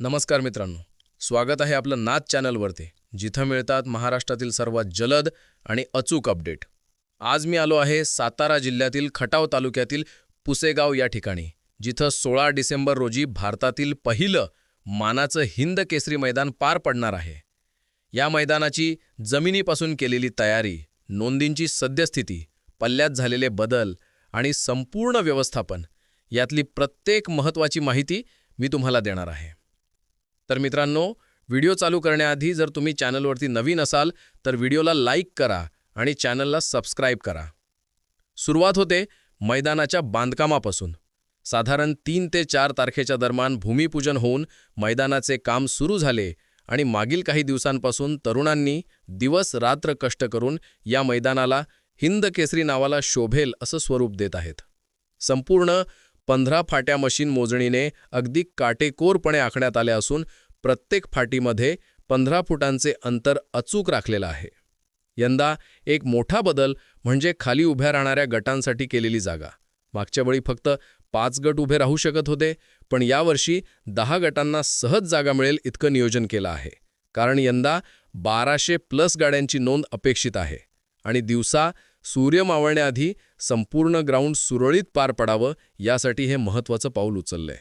नमस्कार मित्रांनो. स्वागत आहे आपलं नाथ चॅनलवरती जिथं मिळतात महाराष्ट्रातील सर्वात जलद आणि अचूक अपडेट. आज मी आलो आहे सातारा जिल्ह्यातील खटाव तालुक्यातील पुसेगाव या ठिकाणी जिथं सोळा डिसेंबर रोजी भारतातील पहिलं मानाचं हिंद केसरी मैदान पार पडणार आहे. या मैदानाची जमिनीपासून केलेली तयारी नोंदींची सद्यस्थिती पल्ल्यात झालेले बदल आणि संपूर्ण व्यवस्थापन यातली प्रत्येक महत्त्वाची माहिती मी तुम्हाला देणार आहे. तर मित्रांनो व्हिडिओ चालू करण्याआधी जर तुम्ही चॅनलवरती नवीन असाल तर व्हिडिओला लाईक करा आणि चॅनलला सबस्क्राईब करा. सुरुवात होते मैदानाच्या बांधकामापासून. साधारण तीन ते चार तारखेच्या दरम्यान भूमिपूजन होऊन मैदानाचे काम सुरू झाले आणि मागील काही दिवसांपासून तरुणांनी दिवस रात्र कष्ट करून या मैदानाला हिंद केसरी नावाला शोभेल असं स्वरूप देत आहेत. संपूर्ण पंधरा फाट्या मशीन मोजणीने अगदी काटेकोरपणे आखण्यात आल्या असून प्रत्येक फाटीमध्ये पंधरा फुटांचे अंतर अचूक राखलेलं आहे. यंदा एक मोठा बदल म्हणजे खाली उभ्या राहणाऱ्या गटांसाठी केलेली जागा. मागच्या वेळी फक्त पाच गट उभे राहू शकत होते पण यावर्षी दहा गटांना सहज जागा मिळेल इतकं नियोजन केलं आहे. कारण यंदा बाराशे प्लस गाड्यांची नोंद अपेक्षित आहे आणि दिवसा सूर्य मावळण्याआधी संपूर्ण ग्राउंड सुरळीत पार पडावं यासाठी हे महत्त्वाचं पाऊल उचललंय.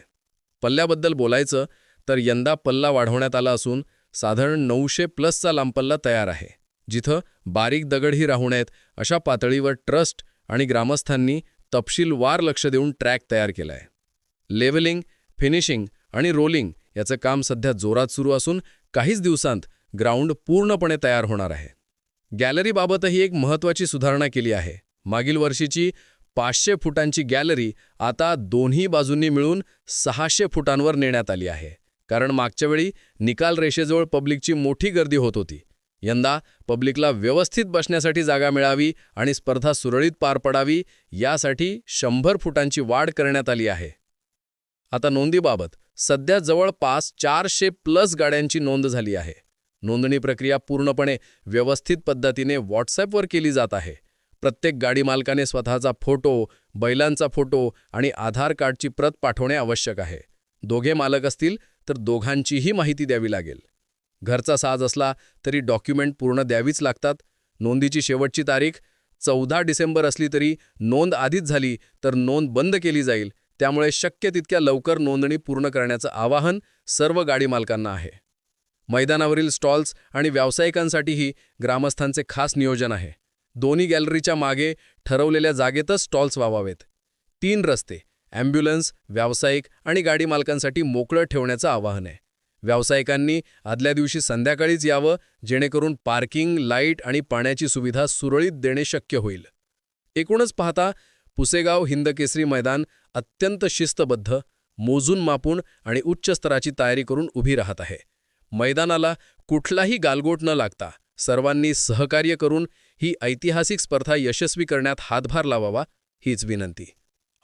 पल्ल्याबद्दल बोलायचं तर यंदा पल्ला वाढवण्यात आला असून साधारण नऊशे प्लसचा लांबपल्ला तयार आहे जिथं बारीक दगडही राहू नयेत अशा पातळीवर ट्रस्ट आणि ग्रामस्थांनी तपशीलवार लक्ष देऊन ट्रॅक तयार केलाय. लेव्हलिंग फिनिशिंग आणि रोलिंग याचं काम सध्या जोरात सुरू असून काहीच दिवसांत ग्राउंड पूर्णपणे तयार होणार आहे. गॅलरीबाबतही एक महत्त्वाची सुधारणा केली आहे. मागील वर्षीची पाचशे फुटांची गॅलरी आता दोन्ही बाजूंनी मिळून सहाशे फुटांवर नेण्यात आली आहे. कारण मागच्या वेळी निकाल रेषेजवळ पब्लिकची मोठी गर्दी होत होती. यंदा पब्लिकला व्यवस्थित बसण्यासाठी जागा मिळावी आणि स्पर्धा सुरळीत पार पडावी यासाठी शंभर फुटांची वाढ करण्यात आली आहे. आता नोंदीबाबत सध्या जवळपास चारशे प्लस गाड्यांची नोंद झाली आहे. नोंदणी प्रक्रिया पूर्णपणे व्यवस्थित पद्धतीने व्हॉट्सॲपवर केली जात आहे. प्रत्येक गाडी मालकाने स्वतःचा फोटो बैलांचा फोटो आणि आधार कार्डची प्रत पाठवणे आवश्यक आहे. दोघे मालक असतील तर दोघांचीही माहिती द्यावी लागेल. घरचा साज असला तरी डॉक्युमेंट पूर्ण द्यावीच लागतात. नोंदीची शेवटची तारीख चौदा डिसेंबर असली तरी नोंद आधीच झाली तर नोंद बंद केली जाईल. त्यामुळे शक्य तितक्या लवकर नोंदणी पूर्ण करण्याचं आवाहन सर्व गाडी मालकांना आहे. मैदानावरील स्टॉल्स आणि व्यावसायिकांसाठीही ग्रामस्थांचे खास नियोजन आहे. दोन्ही गॅलरीच्या मागे ठरवलेल्या जागेतच स्टॉल्स वावावेत तीन रस्ते ॲम्ब्युलन्स व्यावसायिक आणि गाडी मालकांसाठी मोकळं ठेवण्याचं आवाहन आहे. व्यावसायिकांनी आदल्या दिवशी संध्याकाळीच यावं जेणेकरून पार्किंग लाइट आणि पाण्याची सुविधा सुरळीत देणे शक्य होईल. एकूणच पाहता पुसेगाव हिंदकेसरी मैदान अत्यंत शिस्तबद्ध मोजून मापून आणि उच्च स्तराची तयारी करून उभी राहत आहे. मैदानाला कुठलाही गालगोट न लागता सर्वांनी सहकार्य करून ही ऐतिहासिक स्पर्धा यशस्वी करण्यात हातभार लावावा हीच विनंती.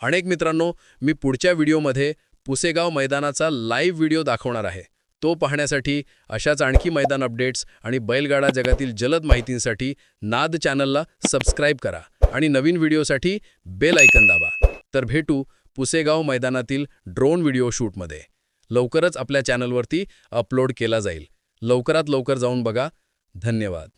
अनेक मित्रांनो मी पुढच्या व्हिडिओमध्ये पुसेगाव मैदानाचा लाईव्ह व्हिडिओ दाखवणार आहे. तो पाहण्यासाठी अशाच आणखी मैदान अपडेट्स आणि बैलगाडा जगातील जलद माहितींसाठी नाद चॅनलला सबस्क्राईब करा आणि नवीन व्हिडिओसाठी बेल ऐकन दाबा. तर भेटू पुसेगाव मैदानातील ड्रोन व्हिडिओ शूटमध्ये. लवकरच आपल्या चॅनलवरती अपलोड केला जाईल. लवकरात लवकर जाऊन बघा. धन्यवाद.